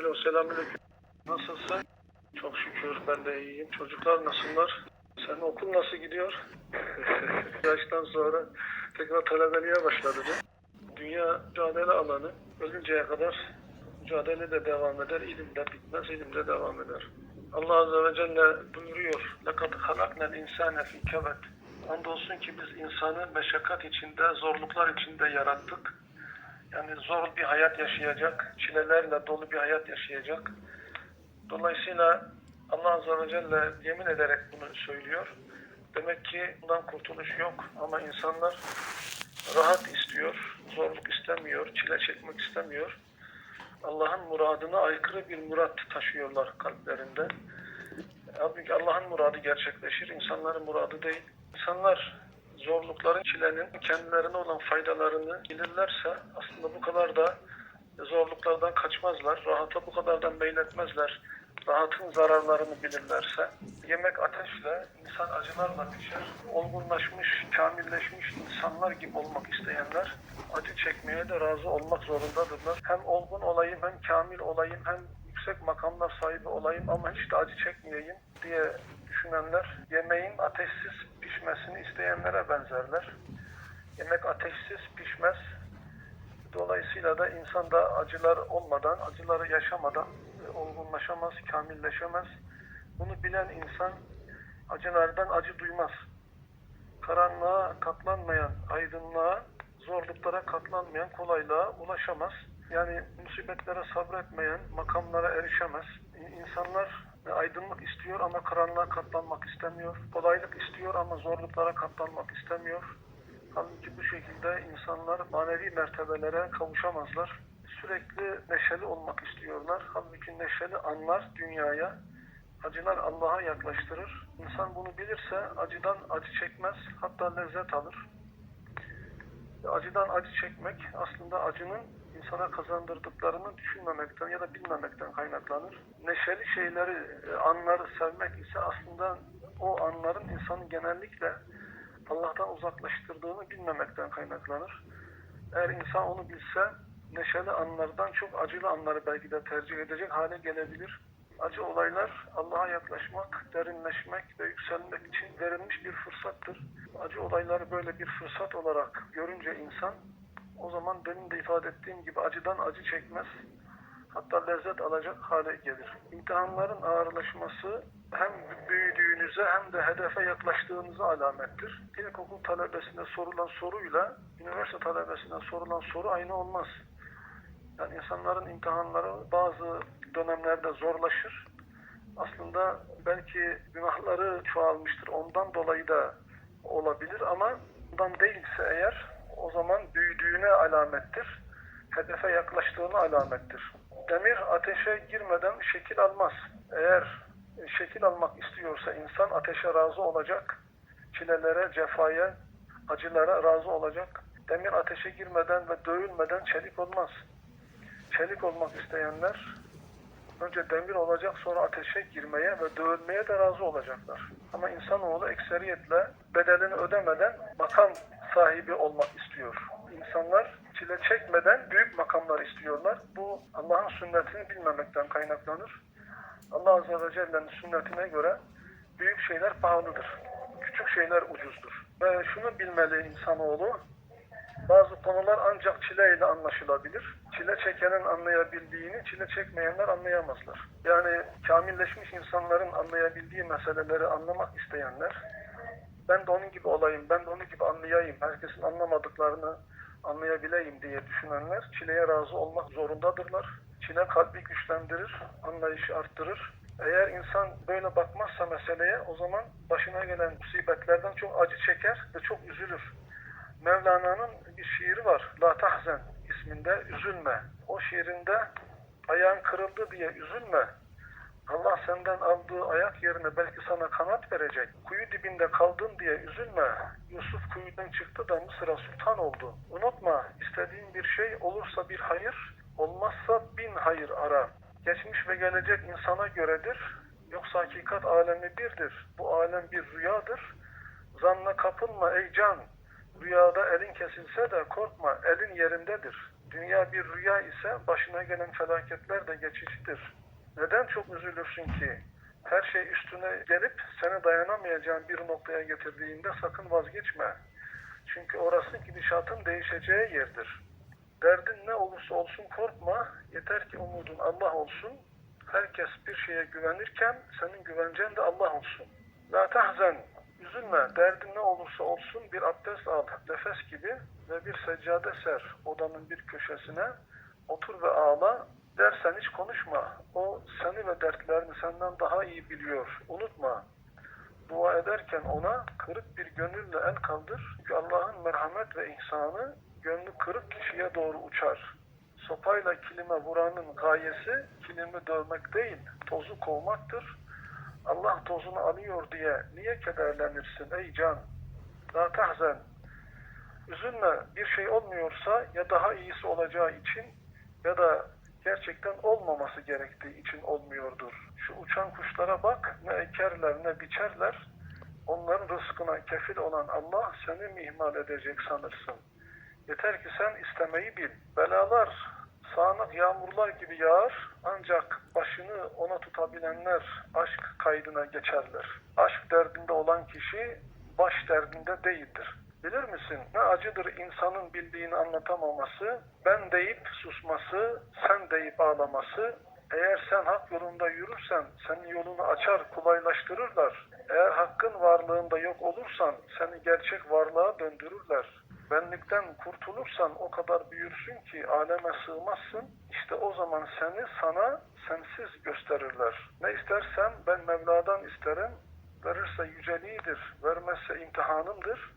Alo selamünaleyküm. Nasılsın? Çok şükür ben de iyiyim. Çocuklar nasıllar? Senin okul nasıl gidiyor? Yaştan sonra tekrar talebeliğe başladı. Dünya mücadele alanı. Ölünceye kadar mücadele de devam eder. ilim de bitmez, ilim de devam eder. Allah Azze ve Celle buyuruyor. لَقَدْ خَلَقْنَا الْاِنْسَانَ فِي كَبَدٍ Andolsun ki biz insanı meşakkat içinde, zorluklar içinde yarattık. Yani zor bir hayat yaşayacak, çilelerle dolu bir hayat yaşayacak. Dolayısıyla Allah Azze ve Celle yemin ederek bunu söylüyor. Demek ki bundan kurtuluş yok ama insanlar rahat istiyor, zorluk istemiyor, çile çekmek istemiyor. Allah'ın muradına aykırı bir murat taşıyorlar kalplerinde. Halbuki Allah'ın muradı gerçekleşir, insanların muradı değil. İnsanlar zorlukların, çilenin kendilerine olan faydalarını bilirlerse aslında bu kadar da zorluklardan kaçmazlar, rahata bu kadar da meyletmezler. Rahatın zararlarını bilirlerse, yemek ateşle, insan acılarla pişer. Olgunlaşmış, kamilleşmiş insanlar gibi olmak isteyenler acı çekmeye de razı olmak zorundadırlar. Hem olgun olayım, hem kamil olayım, hem yüksek makamlar sahibi olayım ama hiç de acı çekmeyeyim diye düşünenler yemeğin ateşsiz pişmesini isteyenlere benzerler. Yemek ateşsiz pişmez. Dolayısıyla da insan da acılar olmadan, acıları yaşamadan olgunlaşamaz, kamilleşemez. Bunu bilen insan acılardan acı duymaz. Karanlığa katlanmayan, aydınlığa, zorluklara katlanmayan kolaylığa ulaşamaz. Yani musibetlere sabretmeyen makamlara erişemez. İnsanlar aydınlık istiyor ama karanlığa katlanmak istemiyor. Kolaylık istiyor ama zorluklara katlanmak istemiyor. Halbuki bu şekilde insanlar manevi mertebelere kavuşamazlar. Sürekli neşeli olmak istiyorlar. Halbuki neşeli anlar dünyaya, acılar Allah'a yaklaştırır. İnsan bunu bilirse acıdan acı çekmez, hatta lezzet alır. Acıdan acı çekmek aslında acının insana kazandırdıklarını düşünmemekten ya da bilmemekten kaynaklanır. Neşeli şeyleri, e, anları sevmek ise aslında o anların insanı genellikle Allah'tan uzaklaştırdığını bilmemekten kaynaklanır. Eğer insan onu bilse neşeli anlardan çok acılı anları belki de tercih edecek hale gelebilir. Acı olaylar Allah'a yaklaşmak, derinleşmek ve yükselmek için verilmiş bir fırsattır. Acı olayları böyle bir fırsat olarak görünce insan o zaman benim de ifade ettiğim gibi acıdan acı çekmez. Hatta lezzet alacak hale gelir. İmtihanların ağırlaşması hem büyüdüğünüze hem de hedefe yaklaştığınıza alamettir. İlkokul talebesine sorulan soruyla üniversite talebesine sorulan soru aynı olmaz. Yani insanların imtihanları bazı dönemlerde zorlaşır. Aslında belki günahları çoğalmıştır. Ondan dolayı da olabilir ama ondan değilse eğer alamettir. Hedefe yaklaştığına alamettir. Demir ateşe girmeden şekil almaz. Eğer şekil almak istiyorsa insan ateşe razı olacak. Çilelere, cefaya, acılara razı olacak. Demir ateşe girmeden ve dövülmeden çelik olmaz. Çelik olmak isteyenler önce demir olacak sonra ateşe girmeye ve dövülmeye de razı olacaklar. Ama insanoğlu ekseriyetle bedelini ödemeden makam sahibi olmak istiyor. İnsanlar çile çekmeden büyük makamlar istiyorlar. Bu Allah'ın sünnetini bilmemekten kaynaklanır. Allah Azze ve Celle'nin sünnetine göre büyük şeyler pahalıdır. Küçük şeyler ucuzdur. Ve şunu bilmeli insanoğlu, bazı konular ancak çileyle anlaşılabilir. Çile çekenin anlayabildiğini çile çekmeyenler anlayamazlar. Yani kamilleşmiş insanların anlayabildiği meseleleri anlamak isteyenler, ben de onun gibi olayım, ben de onun gibi anlayayım, herkesin anlamadıklarını anlayabileyim diye düşünenler çileye razı olmak zorundadırlar. Çile kalbi güçlendirir, anlayışı arttırır. Eğer insan böyle bakmazsa meseleye o zaman başına gelen musibetlerden çok acı çeker ve çok üzülür. Mevlana'nın bir şiiri var. La tahzen isminde üzülme. O şiirinde ayağın kırıldı diye üzülme. Allah senden aldığı ayak yerine belki sana kanat verecek. Kuyu dibinde kaldın diye üzülme. Yusuf kuyudan çıktı da Mısır'a sultan oldu. Unutma istediğin bir şey olursa bir hayır, olmazsa bin hayır ara. Geçmiş ve gelecek insana göredir. Yoksa hakikat alemi birdir. Bu alem bir rüyadır. Zanna kapılma ey can. Rüyada elin kesilse de korkma elin yerindedir. Dünya bir rüya ise başına gelen felaketler de geçicidir. Neden çok üzülürsün ki? Her şey üstüne gelip seni dayanamayacağın bir noktaya getirdiğinde sakın vazgeçme. Çünkü orası gidişatın değişeceği yerdir. Derdin ne olursa olsun korkma. Yeter ki umudun Allah olsun. Herkes bir şeye güvenirken senin güvencen de Allah olsun. La tahzen. Üzülme. Derdin ne olursa olsun bir abdest al. Nefes gibi ve bir seccade ser. Odanın bir köşesine. Otur ve ağla. Dersen hiç konuşma. O seni ve dertlerini senden daha iyi biliyor. Unutma. Dua ederken ona kırık bir gönülle el kaldır. Allah'ın merhamet ve ihsanı gönlü kırık kişiye doğru uçar. Sopayla kilime vuranın gayesi kilimi dövmek değil, tozu kovmaktır. Allah tozunu alıyor diye niye kederlenirsin ey can? La tahzen. Üzülme bir şey olmuyorsa ya daha iyisi olacağı için ya da gerçekten olmaması gerektiği için olmuyordur. Şu uçan kuşlara bak ne ekerler ne biçerler. Onların rızkına kefil olan Allah seni mi ihmal edecek sanırsın? Yeter ki sen istemeyi bil. Belalar sağanak yağmurlar gibi yağar ancak başını ona tutabilenler aşk kaydına geçerler. Aşk derdinde olan kişi baş derdinde değildir. Bilir misin ne acıdır insanın bildiğini anlatamaması, ben deyip susması, sen deyip ağlaması, eğer sen hak yolunda yürürsen senin yolunu açar, kolaylaştırırlar. Eğer hakkın varlığında yok olursan seni gerçek varlığa döndürürler. Benlikten kurtulursan o kadar büyürsün ki aleme sığmazsın. İşte o zaman seni sana sensiz gösterirler. Ne istersem ben Mevla'dan isterim. Verirse yüceliğidir, vermezse imtihanımdır.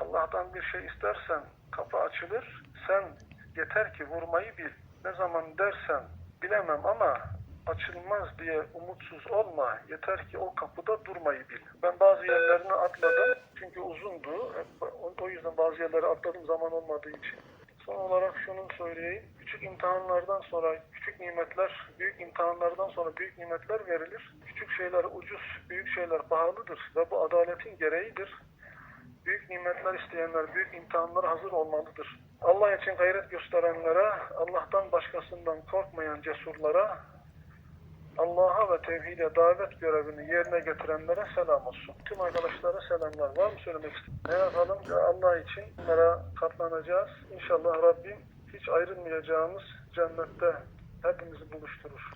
Allah'tan bir şey istersen kapı açılır. Sen yeter ki vurmayı bil. Ne zaman dersen bilemem ama açılmaz diye umutsuz olma. Yeter ki o kapıda durmayı bil. Ben bazı yerlerini atladım. Çünkü uzundu. O yüzden bazı yerleri atladım zaman olmadığı için. Son olarak şunu söyleyeyim. Küçük imtihanlardan sonra küçük nimetler, büyük imtihanlardan sonra büyük nimetler verilir. Küçük şeyler ucuz, büyük şeyler pahalıdır ve bu adaletin gereğidir. Büyük nimetler isteyenler büyük imtihanlara hazır olmalıdır. Allah için gayret gösterenlere, Allah'tan başkasından korkmayan cesurlara, Allah'a ve tevhide davet görevini yerine getirenlere selam olsun. Tüm arkadaşlara selamlar. Var mı söylemek istedim? Ne yapalım? Ya Allah için bunlara katlanacağız. İnşallah Rabbim hiç ayrılmayacağımız cennette hepimizi buluşturur.